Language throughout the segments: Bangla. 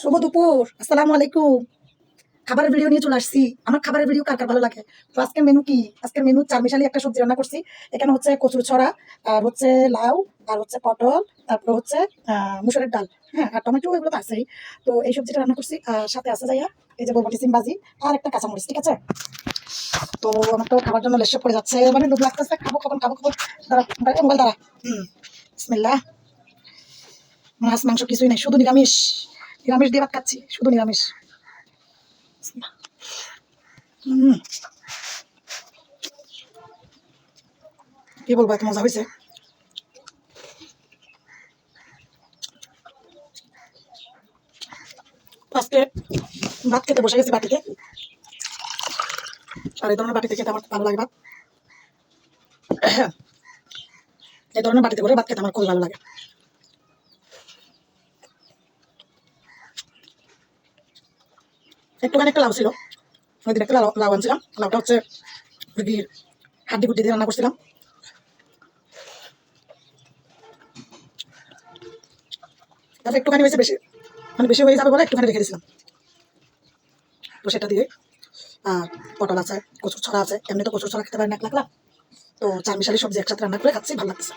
শুভ দুপুর, আসসালামু আলাইকুম। খাবারের ভিডিও নিয়ে চলে আসছি। আমার খাবারের ভিডিও কার কার ভালো লাগে? তো আজকের মেনু কি? আজকের মেনু চার মিশালি একটা সবজি রান্না করছি। এখানে হচ্ছে কচুর ছড়া, আর হচ্ছে লাউ, আর হচ্ছে পটল, তারপর হচ্ছে মুসুরের ডাল। হ্যাঁ আর টমেটো এগুলো তো আছেই। তো এই সবজিটা রান্না করছি। সাথে আছে যাইয়া, এই যে বরবটি সিম ভাজি আর একটা কাঁচামরিচ, ঠিক আছে? তো আমার তো খাবার জন্য লেসে পড়ে যাচ্ছে। মানে লোভ লাগতেছে। খাব কখন খাব কখন দাঁড়া, মোবাইল দাঁড়া। হুম, বিসমিল্লাহ। মাছ, মাংস কিছুই নেই, শুধু নিরামিষ। নিরামিষ দিয়ে ভাত খাচ্ছি, শুধু নিরামিষ। কি বলব, এত মজা হয়েছে। আজকে ভাত খেতে বসে গেছি বাটিতে। আর এই ধরনের বাটিতে খেতে আমার ভালো লাগে ভাত। এই ধরনের বাটিতে করে ভাত খেতে আমার খুব ভালো লাগে। একটুখানি একটা লাউ ছিল। ওই দিন একটা লাউ লাউ আনছিলাম। লাউটা হচ্ছে মুরগির হাড্ডি গুড্ডি দিয়ে রান্না করছিলাম। তারপর একটুখানি হয়েছে বেশি মানে বেশি হয়ে যাবে বলে একটুখানি রেখে দিয়েছিলাম। তো সেটা দিয়ে আর পটল আছে, কচুর ছড়া আছে। এমনি তো কচুর ছড়া খেতে পারেন এক তো চার মিশালি সবজি একসাথে রান্না করে খাচ্ছি, ভালো লাগছে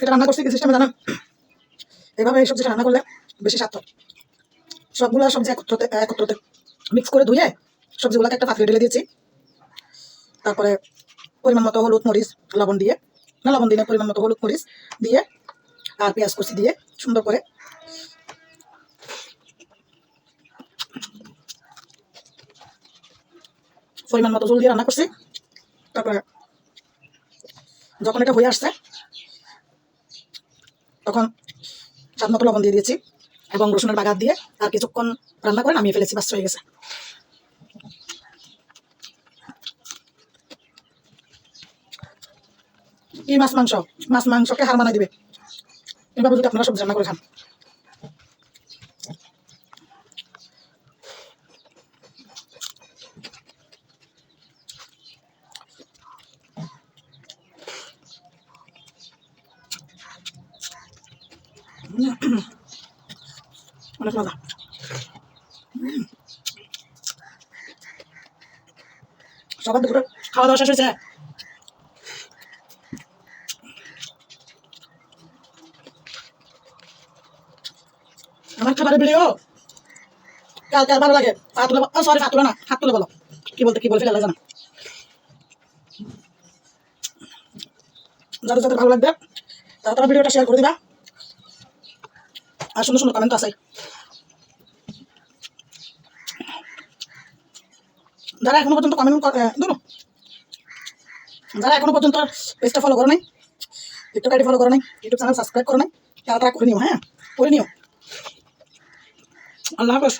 এটা রান্না করছি কি সিস্টেমে জানেন এভাবে এই সবজিটা রান্না করলে বেশি স্বাদ হয়। সবগুলো সবজি একত্রতে একত্রতে মিক্স করে ধুয়ে সবজিগুলোকে একটা পাত্রে ঢেলে দিয়েছি। তারপরে পরিমাণ মতো হলুদ মরিচ, লবণ দিয়ে, না, লবণ দিয়ে পরিমাণ মতো হলুদ মরিচ দিয়ে আর পেঁয়াজ কুচি দিয়ে সুন্দর করে পরিমাণ মতো জল দিয়ে রান্না করছি। তারপরে যখন এটা হয়ে আসছে, তখন স্বাদ মতো লবণ দিয়ে দিয়েছি এবং রসুনের বাগাত দিয়ে আর কিছুক্ষণ রান্না করে নামিয়ে ফেলেছি, বাস হয়ে গেছে। এই মাছ মাংস, মাছ মাংসকে হার মানা দিবে। এভাবে যদি আপনারা সবজি রান্না করে খান। অনেক মজা। সবার দুপুরে খাওয়া দাওয়া শেষ হয়েছে? আমার খাবারের ভিডিও কার ভালো লাগে? পা তুলে সরি পা তুলে না, হাত তুলে বলো। কি বলতে কি বলতে ফেলে জানা। যাদের যাদের ভালো লাগবে, তারা তারা ভিডিওটা শেয়ার করে দিবা। আর সুন্দর সুন্দর কমেন্ট আছে। যারা এখনও পর্যন্ত কমেন্ট ধরো, যারা এখনও পর্যন্ত পেজটা ফলো করো নাই টিকটক আইডি ফলো করো নাই ইউটিউব চ্যানেল সাবস্ক্রাইব করো নাই তারা করে নিও হ্যাঁ করে নিও। আল্লাহ হাফেজ।